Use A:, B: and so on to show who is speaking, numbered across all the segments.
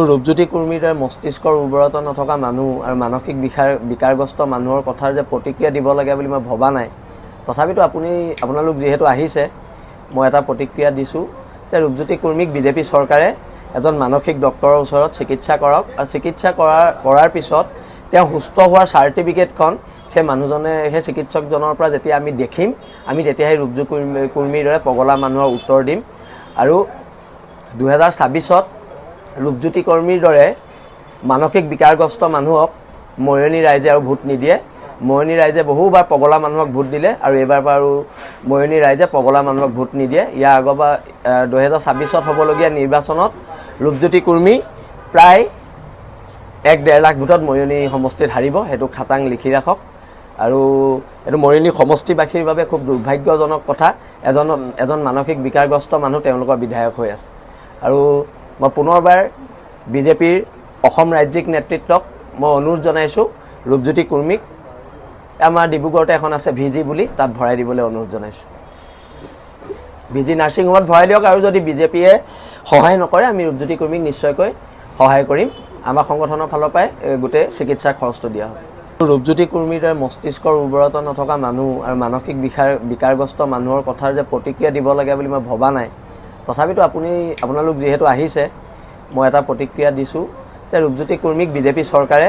A: ৰূপজ্যোতি কুৰ্মীৰ দৰে মস্তিষ্কৰ উৰ্বৰতা নথকা মানুহ আৰু মানসিক বিকাৰ বিকাৰগ্ৰস্ত মানুহৰ কথাৰ যে প্ৰতিক্ৰিয়া দিব লাগে বুলি মই ভবা নাই। তথাপিতো আপুনি আপোনালোক যিহেতু আহিছে মই এটা প্ৰতিক্ৰিয়া দিছোঁ যে ৰূপজ্যোতি কুৰ্মীক বিজেপি চৰকাৰে এজন মানসিক ডক্টৰৰ ওচৰত চিকিৎসা কৰক আৰু চিকিৎসা কৰাৰ কৰাৰ পিছত তেওঁ সুস্থ হোৱাৰ চাৰ্টিফিকেটখন সেই মানুহজনে সেই চিকিৎসকজনৰ পৰা যেতিয়া আমি দেখিম আমি তেতিয়াহে ৰূপজ্যোতি কুৰ্মী কুৰ্মীৰ দৰে পগলা মানুহৰ উত্তৰ দিম। আৰু দুহেজাৰ ছাব্বিছত ৰূপজ্যোতি কৰ্মীৰ দৰে মানসিক বিকাৰগ্ৰস্ত মানুহক মৰিয়নী ৰাইজে আৰু ভোট নিদিয়ে। মৰিয়নী ৰাইজে বহুবাৰ পগলা মানুহক ভোট দিলে আৰু এইবাৰ বাৰু মৰিয়নী ৰাইজে পগলা মানুহক ভোট নিদিয়ে। ইয়াৰ আগৰবাৰ আহ, দুহেজাৰ ছাব্বিছত হ'বলগীয়া নিৰ্বাচনত ৰূপজ্যোতি কুৰ্মী প্ৰায় এক ডেৰ লাখ ভোটত মৰিয়নী সমষ্টিত হাৰিব। সেইটো খাটাং লিখি ৰাখক। আৰু এইটো মৰিয়নী সমষ্টিবাসীৰ বাবে খুব দুৰ্ভাগ্যজনক কথা। এজন এজন মানসিক বিকাৰগ্ৰস্ত মানুহ তেওঁলোকৰ বিধায়ক হৈ আছে। আৰু মই পুনৰবাৰ বিজেপিৰ অসম ৰাজ্যিক নেতৃত্বক মই অনুৰোধ জনাইছোঁ ৰূপজ্যোতি কুৰ্মীক। আমাৰ ডিব্ৰুগড়তে এখন আছে ভি জি বুলি তাত ভৰাই দিবলৈ অনুৰোধ জনাইছোঁ। ভি জি নাৰ্ছিং হোমত ভৰাই দিয়ক আৰু যদি বিজেপিয়ে সহায় নকৰে আমি ৰূপজ্যোতি কুৰ্মীক নিশ্চয়কৈ সহায় কৰিম। আমাৰ সংগঠনৰ ফালৰ পৰাই গোটেই চিকিৎসাৰ খৰচটো দিয়া হ'ব। ৰূপজ্যোতি কুৰ্মীৰ দৰে মস্তিষ্কৰ উৰ্বৰতা নথকা মানুহ আৰু মানসিক বিকাৰ বিকাৰগ্ৰস্ত মানুহৰ কথাৰ যে প্ৰতিক্ৰিয়া দিব লাগে বুলি মই ভবা নাই তথাপিতো আপুনি আপোনালোক যিহেতু আহিছে মই এটা প্ৰতিক্ৰিয়া দিছোঁ যে ৰূপজ্যোতি কুৰ্মীক বিজেপি চৰকাৰে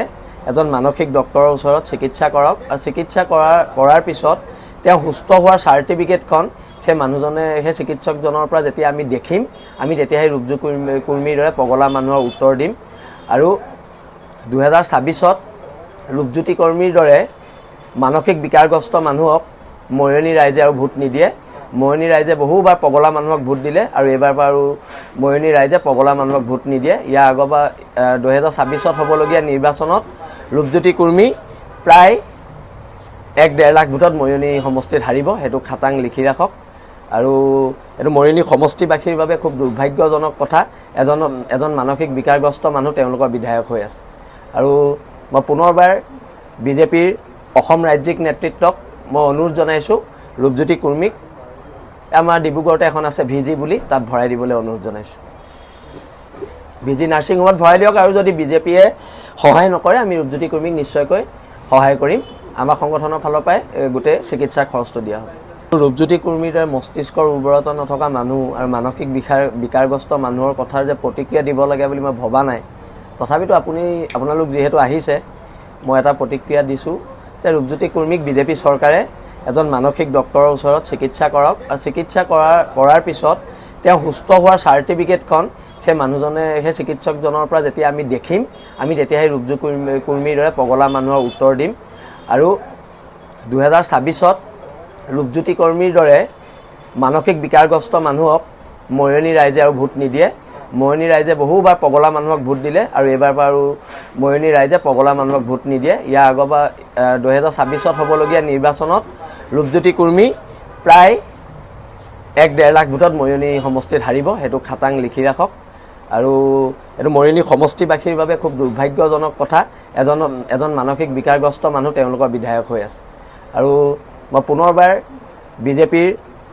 A: এজন মানসিক ডক্টৰৰ ওচৰত চিকিৎসা কৰক আৰু চিকিৎসা কৰাৰ কৰাৰ পিছত তেওঁ সুস্থ হোৱাৰ চাৰ্টিফিকেটখন সেই মানুহজনে সেই চিকিৎসকজনৰ পৰা যেতিয়া আমি দেখিম আমি তেতিয়াহে ৰূপজ্যোতি কুৰ্মী কুৰ্মীৰ দৰে পগলা মানুহৰ উত্তৰ দিম। আৰু দুহেজাৰ ছাব্বিছত ৰূপজ্যোতি কৰ্মীৰ দৰে মানসিক বিকাৰগ্ৰস্ত মানুহক মৰিয়নী ৰাইজে আৰু ভোট নিদিয়ে। মৰিয়নী ৰাইজে বহুবাৰ পগলা মানুহক ভোট দিলে আৰু এইবাৰ বাৰু মৰিয়নী ৰাইজে পগলা মানুহক ভোট নিদিয়ে। ইয়াৰ আগৰবাৰ আহ, দুহেজাৰ ছাব্বিছত হ'বলগীয়া নিৰ্বাচনত ৰূপজ্যোতি কুৰ্মী প্ৰায় এক ডেৰ লাখ ভোটত মৰিয়নী সমষ্টিত হাৰিব সেইটো খাটাং লিখি ৰাখক। আৰু এইটো মৰিয়নী সমষ্টিবাসীৰ বাবে খুব দুৰ্ভাগ্যজনক কথা এজন এজন মানসিক বিকাৰগ্ৰস্ত মানুহ তেওঁলোকৰ বিধায়ক হৈ আছে। আৰু মই পুনৰবাৰ বিজেপিৰ অসম ৰাজ্যিক নেতৃত্বক মই অনুৰোধ জনাইছোঁ ৰূপজ্যোতি কুৰ্মীক আমাৰ ডিব্ৰুগড়তে এখন আছে ভি জি বুলি তাত ভৰাই দিবলৈ অনুৰোধ জনাইছোঁ। ভি জি নাৰ্ছিং হোমত ভৰাই দিয়ক আৰু যদি বিজেপিয়ে সহায় নকৰে আমি ৰূপজ্যোতি কুৰ্মীক নিশ্চয়কৈ সহায় কৰিম। আমাৰ সংগঠনৰ ফালৰ পৰাই গোটেই চিকিৎসাৰ খৰচটো দিয়া হ'ব। ৰূপজ্যোতি কুৰ্মীৰ দৰে মস্তিষ্কৰ উৰ্বৰতা নথকা মানুহ আৰু মানসিক বিকাৰ বিকাৰগ্ৰস্ত মানুহৰ কথাৰ যে প্ৰতিক্ৰিয়া দিব লাগে বুলি মই ভবা নাই তথাপিতো আপুনি আপোনালোক যিহেতু আহিছে মই এটা প্ৰতিক্ৰিয়া দিছোঁ যে ৰূপজ্যোতি কুৰ্মীক বিজেপি চৰকাৰে এজন মানসিক ডক্টৰৰ ওচৰত চিকিৎসা কৰক আৰু চিকিৎসা কৰাৰ কৰাৰ পিছত তেওঁ সুস্থ হোৱাৰ চাৰ্টিফিকেটখন সেই মানুহজনে সেই চিকিৎসকজনৰ পৰা যেতিয়া আমি দেখিম আমি তেতিয়াহে ৰূপজ্যোতি কুৰ্মী কুৰ্মীৰ দৰে পগলা মানুহৰ উত্তৰ দিম। আৰু দুহেজাৰ ছাব্বিছত ৰূপজ্যোতি কৰ্মীৰ দৰে মানসিক বিকাৰগ্ৰস্ত মানুহক মৰিয়নী ৰাইজে আৰু ভোট নিদিয়ে। মৰিয়নী ৰাইজে বহুবাৰ পগলা মানুহক ভোট দিলে আৰু এইবাৰ বাৰু মৰিয়নী ৰাইজে পগলা মানুহক ভোট নিদিয়ে। ইয়াৰ আগৰবাৰ আহ, দুহেজাৰ ছাব্বিছত হ'বলগীয়া নিৰ্বাচনত ৰূপজ্যোতি কুৰ্মী প্ৰায় এক ডেৰ লাখ ভোটত মৰিয়নী সমষ্টিত হাৰিব সেইটো খাটাং লিখি ৰাখক। আৰু এইটো মৰিয়নী সমষ্টিবাসীৰ বাবে খুব দুৰ্ভাগ্যজনক কথা এজন এজন মানসিক বিকাৰগ্ৰস্ত মানুহ তেওঁলোকৰ বিধায়ক হৈ আছে। আৰু মই পুনৰবাৰ বিজেপিৰ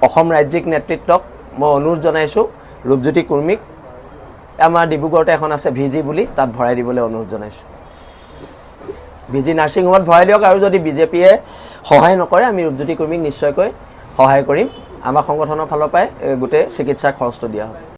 A: অসম ৰাজ্যিক নেতৃত্বক মই অনুৰোধ জনাইছোঁ ৰূপজ্যোতি কুৰ্মীক আমাৰ ডিব্ৰুগড়তে এখন আছে ভি জি বুলি তাত ভৰাই দিবলৈ অনুৰোধ জনাইছোঁ। ভি জি নাৰ্ছিং হোমত ভৰাই দিয়ক আৰু যদি বিজেপিয়ে সহায় নকৰে আমি ৰূপজ্যোতি কুৰ্মীক নিশ্চয়কৈ সহায় কৰিম। আমাৰ সংগঠনৰ ফালৰ পৰাই গোটেই চিকিৎসাৰ খৰচটো দিয়া হ'ব।